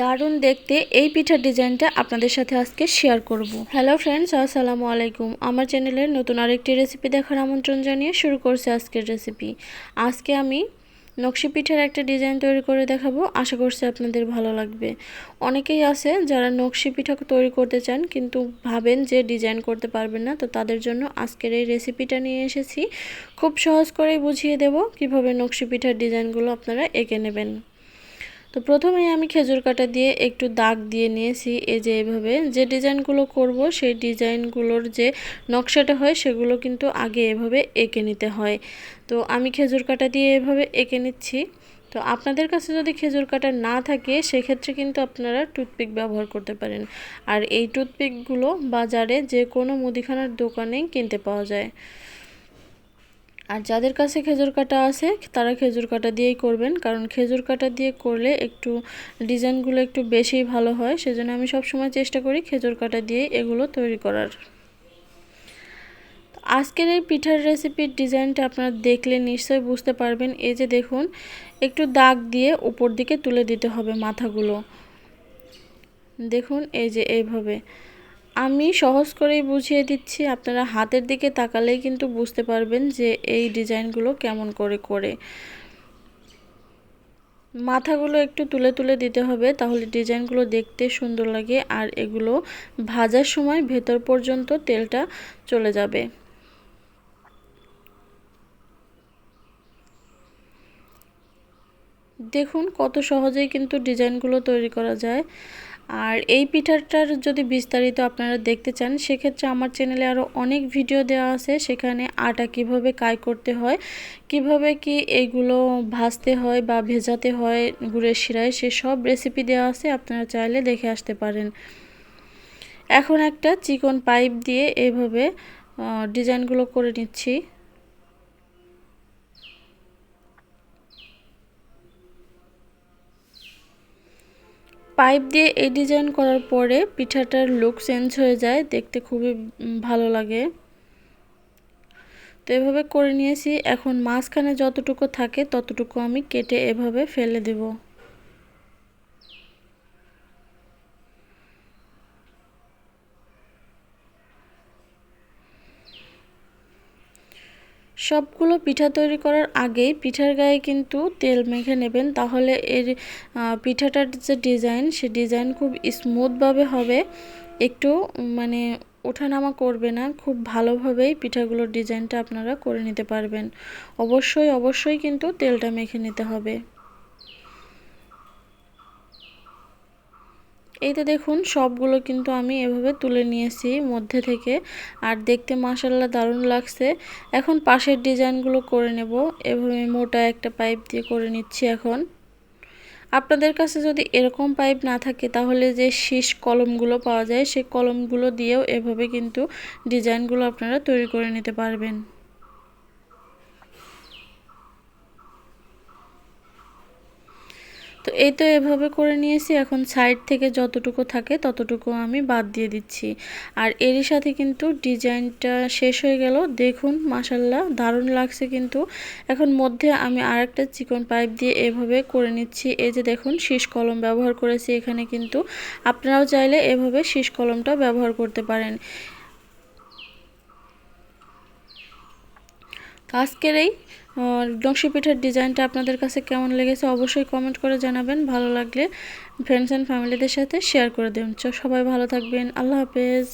দারুণ দেখতে এই পিঠার ডিজাইনটা আপনাদের সাথে আজকে শেয়ার করব। হ্যালো ফ্রেন্ডস আসসালামু আলাইকুম। আমার চ্যানেলের নতুন আরেকটি রেসিপি দেখার আমন্ত্রণ জানিয়ে শুরু করছে আজকের রেসিপি আজকে আমি নকশি পিঠার একটা ডিজাইন তৈরি করে দেখাবো। আশা করছি আপনাদের ভালো লাগবে। অনেকেই আছে যারা নকশি পিঠা তৈরি করতে চান কিন্তু ভাবেন যে ডিজাইন করতে পারবেন না, তো তাদের জন্য আজকের এই রেসিপিটা নিয়ে এসেছি। খুব সহজ করেই বুঝিয়ে দেব কীভাবে নকশি পিঠার ডিজাইনগুলো আপনারা এঁকে নেবেন। তো প্রথমে আমি খেজুর কাটা দিয়ে একটু দাগ দিয়ে নিয়েছি, এই যে এইভাবে যে ডিজাইনগুলো করব, সেই ডিজাইনগুলোর যে নকশাটা হয়, সেগুলো কিন্তু আগে এভাবে এঁকে নিতে হয়। তো আমি খেজুর কাটা দিয়ে এভাবে এঁকে নিচ্ছি। তো আপনাদের কাছে যদি খেজুর কাটা না থাকে, সেক্ষেত্রে কিন্তু আপনারা টুথপিক ব্যবহার করতে পারেন। আর এই টুথপিকগুলো বাজারে যে কোনো মুদিখানার দোকানেই কিনতে পাওয়া যায়। আর যাদের কাছে খেজুর কাটা আছে, তারা খেজুর কাটা দিয়েই করবেন। কারণ খেজুর কাটা দিয়ে করলে একটু ডিজাইনগুলো একটু বেশি ভালো হয়। সেজন্য আমি সবসময় চেষ্টা করি খেজুর কাটা দিয়ে এগুলো তৈরি করার। আজকের এই পিঠার রেসিপির ডিজাইনটা আপনারা দেখলে নিশ্চয়ই বুঝতে পারবেন। এই যে দেখুন, একটু দাগ দিয়ে উপর দিকে তুলে দিতে হবে মাথাগুলো। দেখুন, এই যে এইভাবে। আমি সহজ করেই বুঝিয়ে দিচ্ছি, আপনারা হাতের দিকে তাকালেই কিন্তু বুঝতে পারবেন যে এই ডিজাইনগুলো কেমন করে করে। মাথাগুলো একটু তুলে তুলে দিতে হবে, তাহলে ডিজাইনগুলো দেখতে সুন্দর লাগে আর এগুলো ভাজার সময় ভেতর পর্যন্ত তেলটা চলে যাবে। দেখুন কত সহজেই কিন্তু ডিজাইনগুলো তৈরি করা যায়। আর এই পিঠাটার যদি বিস্তারিত আপনারা দেখতে চান, সেক্ষেত্রে আমার চ্যানেলে আরও অনেক ভিডিও দেওয়া আছে। সেখানে আটা কীভাবে কাই করতে হয়, কীভাবে কি এইগুলো ভাজতে হয় বা ভেজাতে হয়, গুড়ের শিরায়, সে সব রেসিপি দেওয়া আছে, আপনারা চাইলে দেখে আসতে পারেন। এখন একটা চিকন পাইপ দিয়ে এইভাবে ডিজাইনগুলো করে নিচ্ছি। পাইপ দিয়ে এই ডিজাইন করার পরে পিঠাটার লুক চেঞ্জ হয়ে যায়, দেখতে খুবই ভালো লাগে। তো এভাবে করে নিয়েছি, এখন মাঝখানে যতটুকু থাকে ততটুকু আমি কেটে এভাবে ফেলে দেবো। সবগুলো পিঠা তৈরি করার আগেই পিঠার গায়ে কিন্তু তেল মেখে নেবেন। তাহলে এর পিঠাটার যে ডিজাইন, সে ডিজাইন খুব স্মুথভাবে হবে। একটু মানে ওঠানামা করবে না। খুব ভালোভাবেই পিঠাগুলোর ডিজাইনটা আপনারা করে নিতে পারবেন। অবশ্যই অবশ্যই কিন্তু তেলটা মেখে নিতে হবে। এই তো দেখুন, সবগুলো কিন্তু আমি এভাবে তুলে নিয়েছি মধ্যে থেকে। আর দেখতে মাসাল্লা দারুণ লাগছে। এখন পাশের ডিজাইনগুলো করে নেব। এভাবে মোটা একটা পাইপ দিয়ে করে নিচ্ছি এখন। আপনাদের কাছে যদি এরকম পাইপ না থাকে, তাহলে যে শীষ কলমগুলো পাওয়া যায়, সেই কলমগুলো দিয়েও এভাবে কিন্তু ডিজাইনগুলো আপনারা তৈরি করে নিতে পারবেন। তো এই তো এভাবে করে নিয়েছি। এখন সাইড থেকে যতটুকু থাকে ততটুকু আমি বাদ দিয়ে দিচ্ছি। আর এরই সাথে কিন্তু ডিজাইনটা শেষ হয়ে গেল। দেখুন মাসাল্লাহ দারুণ লাগছে কিন্তু। এখন মধ্যে আমি আর একটা চিকন পাইপ দিয়ে এভাবে করে নিচ্ছি। এই যে দেখুন, শীষ কলম ব্যবহার করেছি এখানে কিন্তু। আপনারাও চাইলে এভাবে শীষ কলমটা ব্যবহার করতে পারেন। আজকের এই নকশি পিঠার ডিজাইনটা আপনাদের কাছে কেমন লেগেছে অবশ্যই কমেন্ট করে জানাবেন। ভালো লাগলে ফ্রেন্ডস অ্যান্ড ফ্যামিলিদের সাথে শেয়ার করে দেবেন সবাই ভালো থাকবেন। আল্লাহ হাফেজ।